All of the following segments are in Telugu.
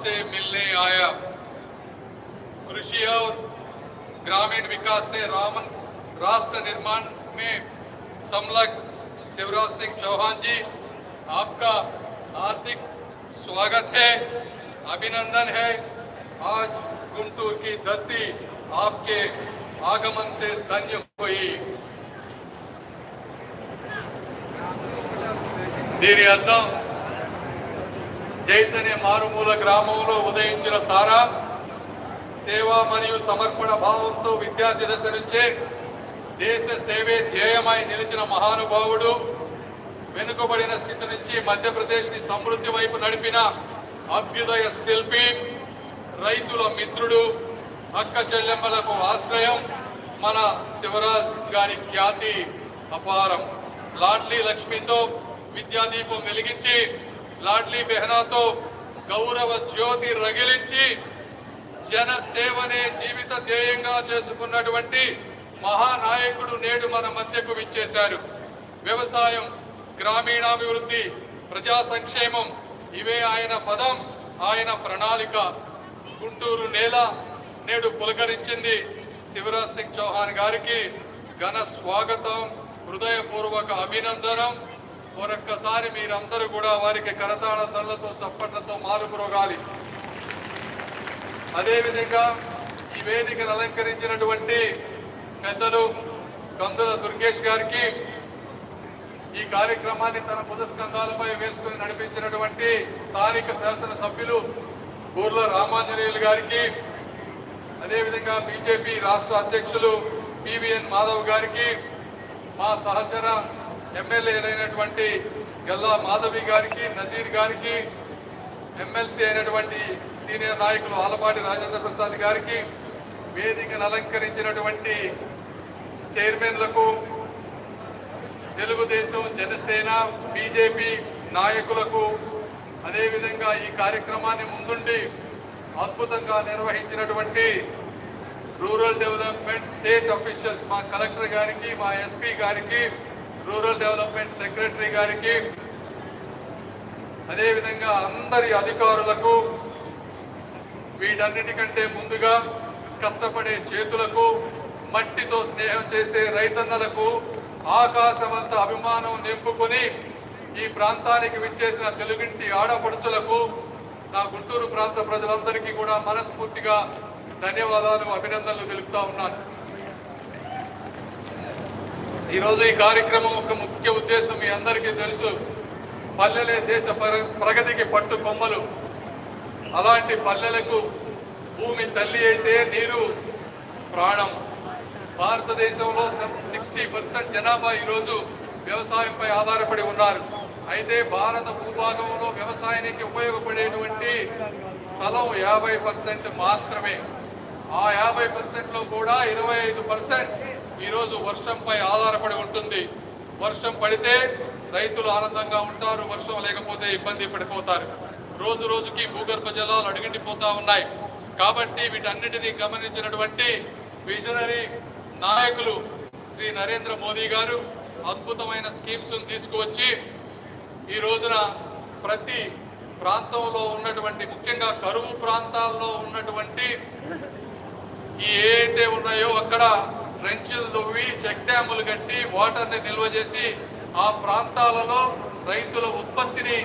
से मिलने आया कृषि और ग्रामीण विकास से रामन राष्ट्र निर्माण में संलग्न शिवराज सिंह चौहान जी आपका हार्दिक स्वागत है अभिनंदन है आज गुंटूर की धरती आपके आगमन से धन्य हुई దీని అర్థం చైతన్య మారుమూల గ్రామంలో ఉదయించిన తార సేవ మరియు సమర్పణ భావంతో విద్యార్థి దశ నుంచే దేశ సేవే ధ్యేయమై నిలిచిన మహానుభావుడు వెనుకబడిన స్థితి నుంచి మధ్యప్రదేశ్ని సమృద్ధి వైపు నడిపిన అభ్యుదయ శిల్పి రైతుల మిత్రుడు అక్క చెల్లెమ్మలకు ఆశ్రయం మన శివరాజ్ గారి ఖ్యాతి అపారం. లాడ్లీ లక్ష్మితో విద్యాదీపం వెలిగించి లాడ్లీ బెహనాతో గౌరవ జ్యోతి రగిలించి జనసేవనే జీవిత ధ్యేయంగా చేసుకున్నటువంటి మహానాయకుడు నేడు మన మధ్యకు విచ్చేశారు. వ్యవసాయం గ్రామీణాభివృద్ధి ప్రజా సంక్షేమం ఇవే ఆయన పదం ఆయన ప్రణాళిక. గుంటూరు నేల నేడు పులకరించింది శివరాజ్ సింగ్ చౌహాన్ గారికి ఘన స్వాగతం హృదయపూర్వక అభినందనం. మరొక్కసారి మీరందరూ కూడా వారికి కరతాళ ధరలతో చప్పట్లతో మారుపురోగాలి అదేవిధంగా ఈ వేదికను అలంకరించినటువంటి పెద్దలు కందుల దుర్గేష్ గారికి ఈ కార్యక్రమాన్ని తన పురస్కంధాలపై వేసుకుని నడిపించినటువంటి స్థానిక శాసన సభ్యులు రామాంజనేయులు గారికి అదేవిధంగా బీజేపీ రాష్ట్ర అధ్యక్షులు పివిఎన్ మాధవ్ గారికి మా సహచర ఎమ్మెల్యేలైనటువంటి గల్లా మాధవి గారికి నజీర్ గారికి ఎమ్మెల్సీ అయినటువంటి సీనియర్ నాయకులు ఆలపాటి రాజేంద్ర ప్రసాద్ గారికి వేదికను అలంకరించినటువంటి చైర్మన్లకు తెలుగుదేశం జనసేన బీజేపీ నాయకులకు అదేవిధంగా ఈ కార్యక్రమాన్ని ముందుండి అద్భుతంగా నిర్వహించినటువంటి రూరల్ డెవలప్మెంట్ స్టేట్ అఫీషియల్స్ మా కలెక్టర్ గారికి మా ఎస్పీ గారికి రూరల్ డెవలప్మెంట్ సెక్రటరీ గారికి అదేవిధంగా అందరి అధికారులకు వీటన్నిటికంటే ముందుగా కష్టపడే చేతులకు మట్టితో స్నేహం చేసే రైతన్నలకు ఆకాశమంత అభిమానం నింపుకొని ఈ ప్రాంతానికి విచ్చేసిన తెలుగింటి ఆడపడుచులకు నా గుంటూరు ప్రాంత ప్రజలందరికీ కూడా మనస్ఫూర్తిగా ధన్యవాదాలు అభినందనలు తెలుపుతా ఉన్నాను. ఈరోజు ఈ కార్యక్రమం ఒక ముఖ్య ఉద్దేశం మీ అందరికీ తెలుసు. పల్లెలే దేశ ప్ర- ప్రగతికి పట్టు కొమ్మలు. అలాంటి పల్లెలకు భూమి తల్లి అయితే నీరు ప్రాణం. భారతదేశంలో సిక్స్టీ పర్సెంట్ జనాభా ఈరోజు వ్యవసాయంపై ఆధారపడి ఉన్నారు. అయితే భారత భూభాగంలో వ్యవసాయానికి ఉపయోగపడేటువంటి స్థలం యాభై పర్సెంట్ మాత్రమే. ఆ యాభై పర్సెంట్లో కూడా ఇరవై ఐదు పర్సెంట్ ఈరోజు వర్షంపై ఆధారపడి ఉంటుంది. వర్షం పడితే రైతులు ఆనందంగా ఉంటారు. వర్షం లేకపోతే ఇబ్బంది పడిపోతారు. రోజు రోజుకి భూగర్భ జలాలు అడుగుండిపోతా ఉన్నాయి. కాబట్టి వీటన్నిటినీ గమనించినటువంటి విజనరీ నాయకులు శ్రీ నరేంద్ర మోదీ గారు అద్భుతమైన స్కీమ్స్ తీసుకువచ్చి ఈ రోజున ప్రతి ప్రాంతంలో ఉన్నటువంటి ముఖ్యంగా కరువు ప్రాంతాల్లో ఉన్నటువంటి ఈ ఏ అయితే ఉన్నాయో అక్కడ ట్రెంచులు దువ్వి చెక్ డ్యాములు కట్టి వాటర్ని నిల్వ చేసి ఆ ప్రాంతాలలో రైతుల ఉత్పత్తిని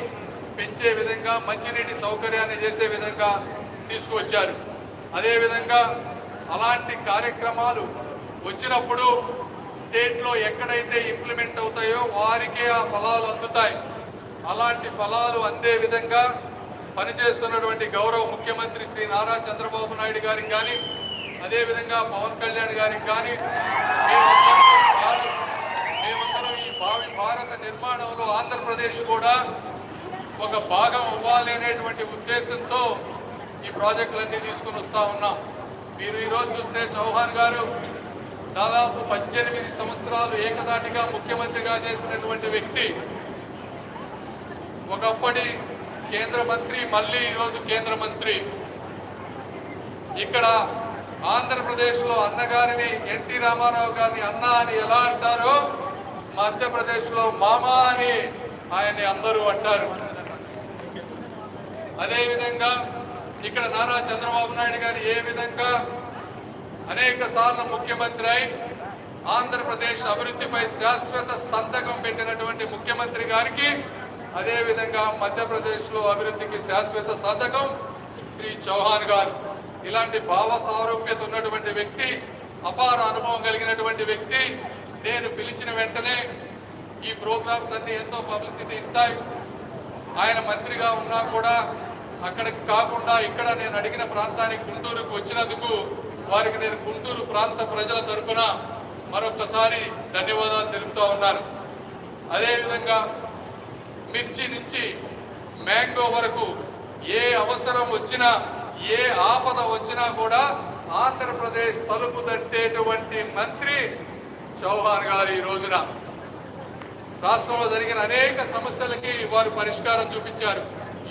పెంచే విధంగా మంచినీటి సౌకర్యాన్ని చేసే విధంగా తీసుకువచ్చారు అదేవిధంగా అలాంటి కార్యక్రమాలు వచ్చినప్పుడు స్టేట్లో ఎక్కడైతే ఇంప్లిమెంట్ అవుతాయో వారికే ఆ ఫలాలు అందుతాయి. అలాంటి ఫలాలు అందే విధంగా పనిచేస్తున్నటువంటి గౌరవ ముఖ్యమంత్రి శ్రీ నారా చంద్రబాబు నాయుడు గారికి కానీ అదేవిధంగా పవన్ కళ్యాణ్ గారికి కానీ మేమందరం ఈ భావి భారత నిర్మాణంలో ఆంధ్రప్రదేశ్ కూడా ఒక భాగం అవ్వాలి అనేటువంటి ఉద్దేశంతో ఈ ప్రాజెక్టులన్నీ తీసుకుని వస్తా ఉన్నాం. మీరు ఈరోజు చూస్తే చౌహాన్ గారు దాదాపు పద్దెనిమిది సంవత్సరాలు ఏకదాటిగా ముఖ్యమంత్రిగా చేసినటువంటి వ్యక్తి. ఒకప్పటి కేంద్ర మంత్రి మళ్ళీ ఈరోజు కేంద్ర మంత్రి. ఇక్కడ ఆంధ్రప్రదేశ్లో అన్నగారిని ఎన్టీ రామారావు గారిని అన్న అని ఎలా అంటారో మధ్యప్రదేశ్లో మామ అని ఆయన్ని అందరూ అంటారు. అదేవిధంగా ఇక్కడ నారా చంద్రబాబు నాయుడు గారు ఏ విధంగా అనేక సార్లు ముఖ్యమంత్రి అయి ఆంధ్రప్రదేశ్ అభివృద్ధిపై శాశ్వత సంతకం పెట్టినటువంటి ముఖ్యమంత్రి గారికి అదే విధంగా మధ్యప్రదేశ్లో అభివృద్ధికి శాశ్వత సంతకం శ్రీ చౌహాన్ గారు. ఇలాంటి భావ సారూప్యత ఉన్నటువంటి వ్యక్తి అపార అనుభవం కలిగినటువంటి వ్యక్తి నేను పిలిచిన వెంటనే ఈ ప్రోగ్రామ్స్ అన్ని ఎంతో పబ్లిసిటీ ఇస్తాయి. ఆయన మంత్రిగా ఉన్నా కూడా అక్కడికి కాకుండా ఇక్కడ నేను అడిగిన ప్రాంతానికి గుంటూరుకు వచ్చినందుకు వారికి నేను గుంటూరు ప్రాంత ప్రజల తరఫున మరొకసారి ధన్యవాదాలు తెలుపుతూ ఉన్నాను. అదేవిధంగా మిర్చి నుంచి మ్యాంగో వరకు ఏ అవసరం వచ్చినా ఏ ఆపద వచ్చినా కూడా ఆంధ్రప్రదేశ్ తలుపు తట్టేటువంటి మంత్రి చౌహాన్ గారు ఈ రోజున. రాష్ట్రంలో జరిగిన అనేక సమస్యలకి వారు పరిష్కారం చూపించారు.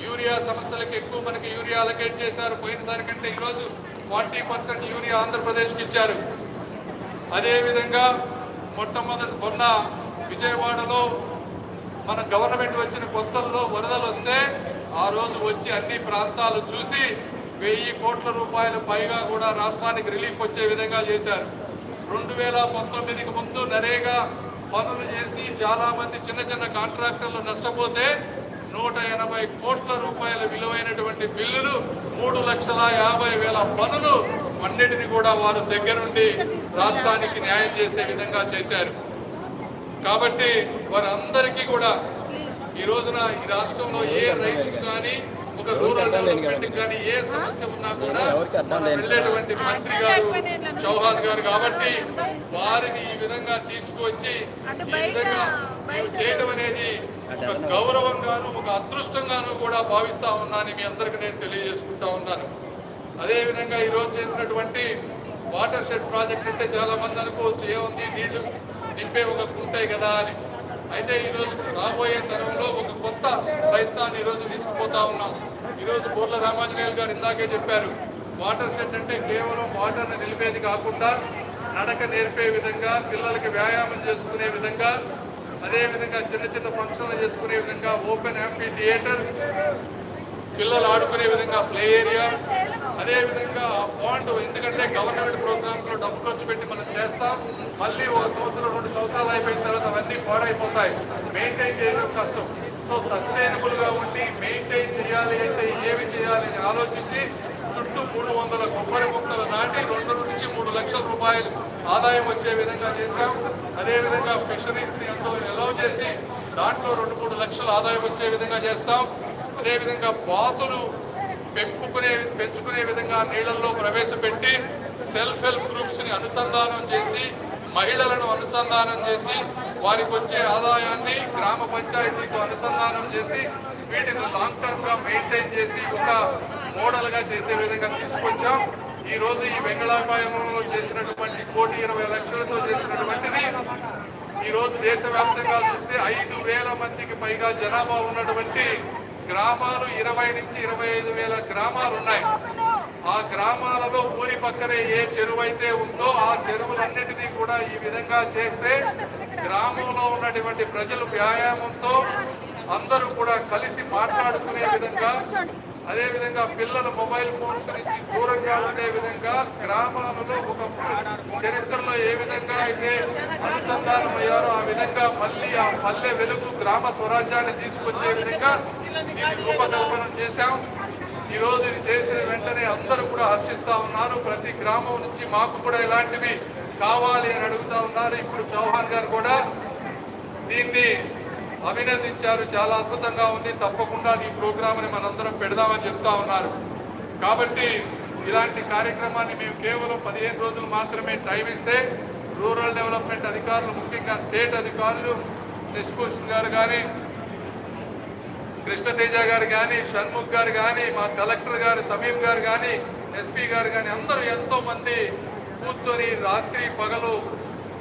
యూరియా సమస్యలకు ఎక్కువ మనకి యూరియా అలకేట్ చేశారు. పోయినసారి కంటే ఈరోజు ఫార్టీ పర్సెంట్ యూరియా ఆంధ్రప్రదేశ్కి ఇచ్చారు. అదేవిధంగా మొట్టమొదటి మొన్న విజయవాడలో మన గవర్నమెంట్ వచ్చిన కొత్తల్లో వరదలు వస్తే ఆ రోజు వచ్చి అన్ని ప్రాంతాలు చూసి వెయ్యి కోట్ల రూపాయలు పైగా కూడా రాష్ట్రానికి రిలీఫ్ వచ్చే విధంగా చేశారు. రెండు వేల పంతొమ్మిదికి ముందు నరేగా పనులు చేసి చాలా మంది చిన్న చిన్న కాంట్రాక్టర్లు నష్టపోతే నూట ఎనభై కోట్ల రూపాయల విలువైనటువంటి బిల్లులు మూడు లక్షల యాభై వేల పనులు అన్నిటిని కూడా వారు దగ్గరుండి రాష్ట్రానికి న్యాయం చేసే విధంగా చేశారు. కాబట్టి వారందరికీ కూడా ఈ రోజున ఈ రాష్ట్రంలో ఏ రైతుకు కానీ ఒక రూరల్ డెవలప్మెంట్ కానీ ఏ సమస్య ఉన్నా కూడా వెళ్ళేటువంటి మంత్రి గారు చౌహాన్ గారు కాబట్టి వారిని ఈ విధంగా తీసుకువచ్చి ఈ విధంగా మేము చేయడం అనేది ఒక గౌరవంగాను ఒక అదృష్టంగాను కూడా భావిస్తా ఉన్నానని మీ అందరికీ నేను తెలియజేసుకుంటా ఉన్నాను. అదే విధంగా ఈ రోజు చేసినటువంటి వాటర్ షెడ్ ప్రాజెక్ట్ అంటే చాలా మంది అనుకోవచ్చు ఏముంది? నీళ్ళు నింపే ఒక ఉంటాయి కదా అని. అయితే ఈ రోజు రాబోయే తరంలో ఒక కొత్త ప్రయత్నాన్ని ఈరోజు తీసుకుపోతా ఉన్నాం. ఈరోజు బోర్ల రామాంజనేయులు గారు ఇందాకే చెప్పారు వాటర్ షెడ్ అంటే కేవలం వాటర్ని నిలిపేది కాకుండా నడక నేర్పే విధంగా పిల్లలకి వ్యాయామం చేసుకునే విధంగా అదేవిధంగా చిన్న చిన్న ఫంక్షన్లు చేసుకునే విధంగా ఓపెన్ యాంఫీ థియేటర్ పిల్లలు ఆడుకునే విధంగా ప్లే ఏరియా అదే విధంగా బాండ్ ఎందుకంటే గవర్నమెంట్ ప్రోగ్రామ్స్లో డబ్బు ఖర్చు పెట్టి మనం చేస్తాం. మళ్ళీ ఒక సంవత్సరం రెండు సంవత్సరాలు అయిపోయిన తర్వాత అవన్నీ పాడైపోతాయి. మెయింటైన్ చేయడం కష్టం. సో సస్టైనబుల్గా ఉండి మెయింటైన్ చేయాలి అంటే ఏమి చేయాలి అని ఆలోచించి చుట్టూ మూడు వందల కొబ్బరి మొక్కలు నాటి రెండు నుంచి మూడు లక్షల రూపాయలు ఆదాయం వచ్చే విధంగా చేశాం. అదే విధంగా ఫిషరీస్ని అందులో ఎలవ్ చేసి దాంట్లో రెండు మూడు లక్షల ఆదాయం వచ్చే విధంగా చేస్తాం. అదేవిధంగా బాతులు పెంపుకునే పెంచుకునే విధంగా నీళ్ళలో ప్రవేశపెట్టి సెల్ఫ్ హెల్ప్ గ్రూప్స్ని అనుసంధానం చేసి మహిళలను అనుసంధానం చేసి వారికి వచ్చే ఆదాయాన్ని గ్రామ పంచాయతీతో అనుసంధానం చేసి వీటిని లాంగ్ టర్మ్గా మెయింటైన్ చేసి ఒక మోడల్గా చేసే విధంగా తీసుకొచ్చాం. ఈ రోజు ఈ వెంగళాపాయంలో చేసినటువంటి కోటి ఇరవై లక్షలతో చేసినటువంటిది. ఈ రోజు దేశవ్యాప్తంగా చూస్తే ఐదు వేల మందికి పైగా జనాభా ఉన్నటువంటి గ్రామాలు ఇరవై నుంచి ఇరవై ఐదు వేల గ్రామాలు ఉన్నాయి. ఆ గ్రామాలలో ఊరి పక్కనే ఏ చెరువు అయితే ఉందో ఆ చెరువులన్నిటినీ కూడా ఈ విధంగా చేస్తే గ్రామంలో ఉన్నటువంటి ప్రజలు వ్యాయామంతో అందరూ కూడా కలిసి మాట్లాడుకునే విధంగా అదే విధంగా పిల్లలు మొబైల్ ఫోన్స్ నుంచి దూరంగా ఉండే విధంగా గ్రామాలలో ఒక చరిత్రలో ఏ విధంగా అయితే అనుసంధానం అయ్యారో ఆ విధంగా మళ్ళీ ఆ పల్లె వెలుగు గ్రామ స్వరాజ్యాన్ని తీసుకొచ్చే విధంగా దీన్ని రూపకల్పన చేశాం. ఈ రోజు ఇది చేసిన వెంటనే అందరూ కూడా హర్షిస్తా ఉన్నారు. ప్రతి గ్రామం నుంచి మాకు కూడా ఇలాంటివి కావాలి అని అడుగుతా ఉన్నారు. ఇప్పుడు చౌహాన్ గారు కూడా దీన్ని అభినందించారు. చాలా అద్భుతంగా ఉంది. తప్పకుండా ఈ ప్రోగ్రామ్ని మనందరం పెడదామని చెప్తా ఉన్నారు. కాబట్టి ఇలాంటి కార్యక్రమాన్ని మేము కేవలం పదిహేను రోజులు మాత్రమే టైం ఇస్తే రూరల్ డెవలప్మెంట్ అధికారులు ముఖ్యంగా స్టేట్ అధికారులు శశిభూషణ్ గారు కానీ కృష్ణతేజ గారు కానీ షణ్ముఖ్ గారు కానీ మా కలెక్టర్ గారు తమీం గారు కానీ ఎస్పీ గారు కానీ అందరూ ఎంతో మంది కూర్చొని రాత్రి పగలు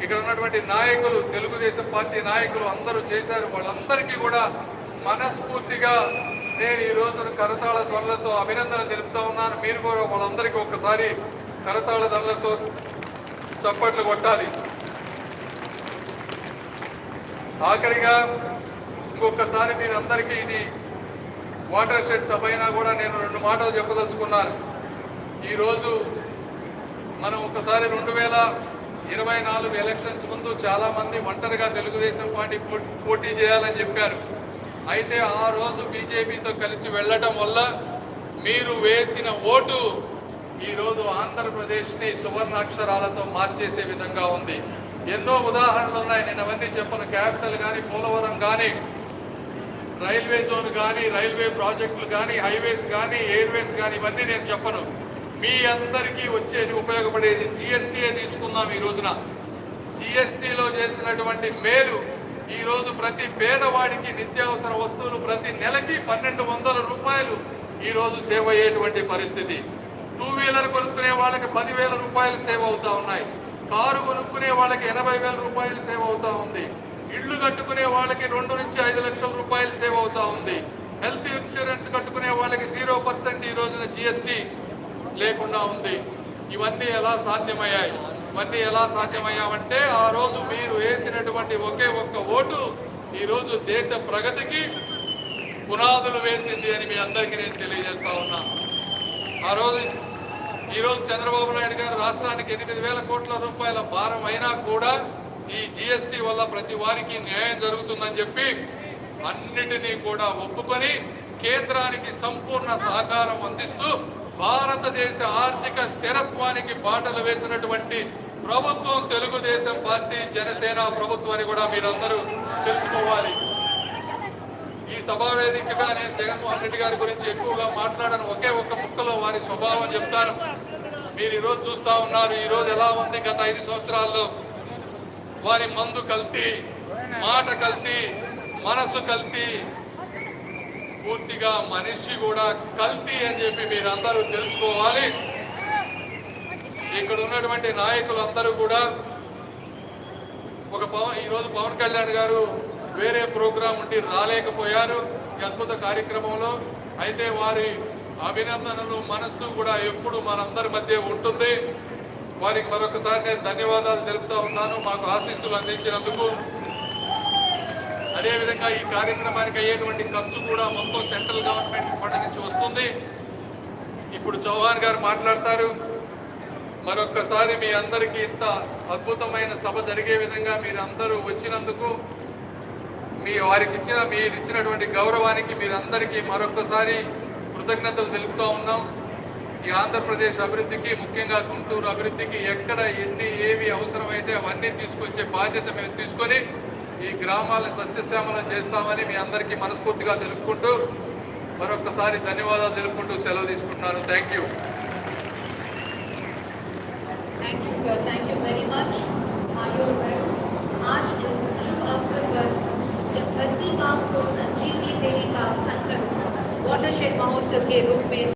ఇక్కడ ఉన్నటువంటి నాయకులు తెలుగుదేశం పార్టీ నాయకులు అందరూ చేశారు. వాళ్ళందరికీ కూడా మనస్ఫూర్తిగా నేను ఈ రోజున కరతాళ ధ్వనులతో అభినందన తెలుపుతా ఉన్నాను. మీరు కూడా వాళ్ళందరికీ ఒక్కసారి కరతాళ ధ్వనులతో చప్పట్లు కొట్టాలి. ఆఖరిగా ఇంకొకసారి మీరందరికీ ఇది వాటర్ షెడ్ సభ అయినా కూడా నేను రెండు మాటలు చెప్పదలుచుకున్నాను. ఈరోజు మనం ఒకసారి రెండు వేల ఇరవై నాలుగు ఎలక్షన్స్ ముందు చాలామంది ఒంటరిగా తెలుగుదేశం పార్టీ పో- పోటీ చేయాలని చెప్పారు. అయితే ఆ రోజు బీజేపీతో కలిసి వెళ్ళటం వల్ల మీరు వేసిన ఓటు ఈరోజు ఆంధ్రప్రదేశ్ని సువర్ణాక్షరాలతో మార్చేసే విధంగా ఉంది. ఎన్నో ఉదాహరణలు ఉన్నాయి. నేను అవన్నీ చెప్పను. క్యాపిటల్ కానీ పోలవరం కానీ రైల్వే జోన్ కానీ రైల్వే ప్రాజెక్టులు కానీ హైవేస్ కానీ ఎయిర్వేస్ కానీ ఇవన్నీ నేను చెప్పను. మీ అందరికీ వచ్చేది ఉపయోగపడేది జిఎస్టీఏ తీసుకుందాం ఈ రోజున. జిఎస్టీలో చేసినటువంటి మేలు ఈరోజు ప్రతి పేదవాడికి నిత్యావసర వస్తువులు ప్రతి నెలకి పన్నెండు వందల రూపాయలు ఈరోజు సేవ్ అయ్యేటువంటి పరిస్థితి. టూ వీలర్ కొనుక్కునే వాళ్ళకి పదివేల రూపాయలు సేవ్ అవుతా ఉన్నాయి. కారు కొనుక్కునే వాళ్ళకి ఎనభై వేల రూపాయలు సేవ్ అవుతా ఉంది. ఇళ్ళు కట్టుకునే వాళ్ళకి రెండు నుంచి ఐదు లక్షల రూపాయలు సేవ్ అవుతా ఉంది. హెల్త్ ఇన్సూరెన్స్ కట్టుకునే వాళ్ళకి జీరో పర్సెంట్ ఈ రోజున జిఎస్టీ లేకుండా ఉంది. ఇవన్నీ ఎలా సాధ్యమయ్యాయి? ఇవన్నీ ఎలా సాధ్యమయ్యామంటే ఆ రోజు మీరు వేసినటువంటి ఒకే ఒక్క ఓటు ఈరోజు దేశ ప్రగతికి పునాదులు వేసింది అని మీ అందరికీ నేను తెలియజేస్తా ఉన్నా. ఆ రోజు ఈరోజు చంద్రబాబు నాయుడు గారు రాష్ట్రానికి ఎనిమిది వేల కోట్ల రూపాయల భారం అయినా కూడా ఈ జిఎస్టి వల్ల ప్రతి వారికి న్యాయం జరుగుతుందని చెప్పి అన్నిటినీ కూడా ఒప్పుకొని కేంద్రానికి సంపూర్ణ సహకారం అందిస్తూ భారతదేశ ఆర్థిక స్థిరత్వానికి బాటలు వేసినటువంటి ప్రభుత్వం తెలుగుదేశం పార్టీ జనసేన ప్రభుత్వం అని కూడా మీరందరూ తెలుసుకోవాలి. ఈ సభావేదికగా నేను జగన్మోహన్ రెడ్డి గారి గురించి ఎక్కువగా మాట్లాడను. ఒకే ఒక్క ముక్కలో వారి స్వభావం చెప్తాను. మీరు ఈరోజు చూస్తా ఉన్నారు. ఈరోజు ఎలా ఉంది? గత ఐదు సంవత్సరాల్లో వారి మందు కల్తీ మాట కల్తీ మనసు కల్తీ. పూర్తిగా మనిషి కూడా కల్తీ అని చెప్పి మీరందరూ తెలుసుకోవాలి. ఇక్కడ ఉన్నటువంటి నాయకులందరూ కూడా ఒక పవన్ ఈరోజు పవన్ కళ్యాణ్ గారు వేరే ప్రోగ్రాం ఉండి రాలేకపోయారు ఈ అద్భుత కార్యక్రమంలో. అయితే వారి అభినందనలు మనస్సు కూడా ఎప్పుడు మనందరి మధ్య ఉంటుంది. వారికి మరొకసారి నేను ధన్యవాదాలు తెలుపుతా ఉన్నాను. మాకు ఆశీస్సులు అందించినందుకు. అదేవిధంగా ఈ కార్యక్రమానికి అయ్యేటువంటి ఖర్చు కూడా మొత్తం సెంట్రల్ గవర్నమెంట్ ఫండ్ నుంచి వస్తుంది. ఇప్పుడు చౌహాన్ గారు మాట్లాడతారు. మరొక్కసారి మీ అందరికీ ఇంత అద్భుతమైన సభ జరిగే విధంగా మీరు అందరూ వచ్చినందుకు మీ వారికి ఇచ్చిన మీరు ఇచ్చినటువంటి గౌరవానికి మీరందరికీ మరొక్కసారి కృతజ్ఞతలు తెలుపుతూ ఉన్నాం. ఈ ఆంధ్రప్రదేశ్ అభివృద్ధికి ముఖ్యంగా గుంటూరు అభివృద్ధికి ఎక్కడ ఎన్ని ఏవి అవసరమైతే అవన్నీ తీసుకొచ్చే బాధ్యత మేము తీసుకొని ఈ గ్రామాల సస్యశ్యామలం చేస్తామని మీ అందరికీ మనస్ఫూర్తిగా తెలుపుకుంటూ మరొక్కసారి ధన్యవాదాలు తెలుపుకుంటూ సెలవు తీసుకుంటున్నాను thank you thank you sir thank you very much आइए बहनों, आज इस शुभ अवसर पर जब धरती माँ को संजीवनी देने का संकल्प वाटरशेड महोत्सव के रूप में